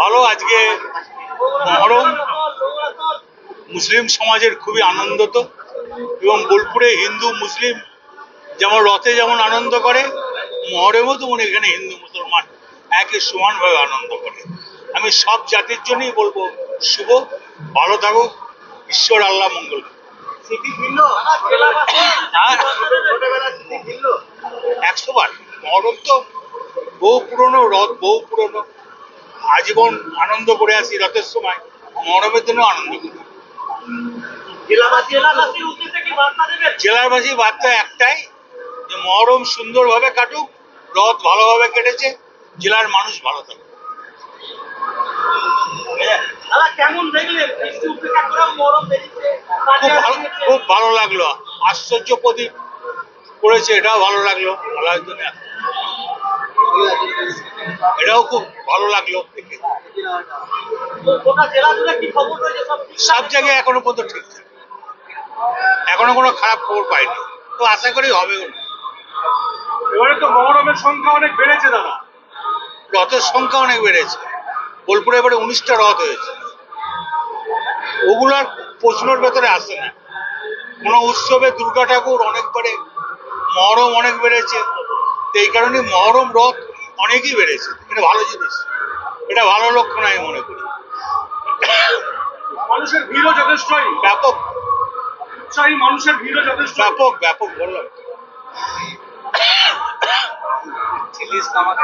ভালো আজকে মহরম। মুসলিম সমাজের খুবই আনন্দ তো। এবং বোলপুরে হিন্দু মুসলিম যেমন রথে যেমন আনন্দ করে মহরমেও তেমন এখানে হিন্দু মুসলমান একে সমানভাবে আনন্দ করে। আমি সব জাতির জন্যই বলব শুভ ভালো থাকো ঈশ্বর আল্লাহ মঙ্গল হ্যাঁ। একশো বার। মহরম তো বহু পুরনো রথ বহু পুরনো। আজীবন আনন্দ করে আসি রথের সময় মহরমের জন্য আনন্দ করি। কি বার্তা একটাই যে মহরম সুন্দরভাবে কাটুক রথ ভালোভাবে কেটেছে জেলার মানুষ ভালো বেরিয়েছে। খুব ভালো লাগল। আশ্চর্য প্রদীপ করেছে এটাও ভালো লাগল। আল্লাহর জন্য এটাও খুব ভালো লাগল সব জায়গায় এখনও পর্যন্ত ঠিক এখনও কোনো খারাপ খবর পাইনি। তো আশা করি হবে এবারে তো মহরমের সংখ্যা অনেক বেড়েছে দাদা। রথের সংখ্যা অনেক বেড়েছে। বোলপুরে এবারে উনিশটা রথ হয়েছে। ওগুলো আর প্রশ্নের ভেতরে আসে না। কোনো উৎসবে দুর্গা ঠাকুর অনেকবারে মহরম অনেক বেড়েছে। তো এই কারণে মহরম রথ অনেকই বেড়েছে। এটা ভালো জিনিস। এটা ভালো লক্ষণ আমি মনে করি। মানুষের ভিড়ও যথেষ্টই। ব্যাপক। উৎসাহী মানুষের ভিড়ও যথেষ্ট। ব্যাপক ব্যাপক বললাম। আমাকে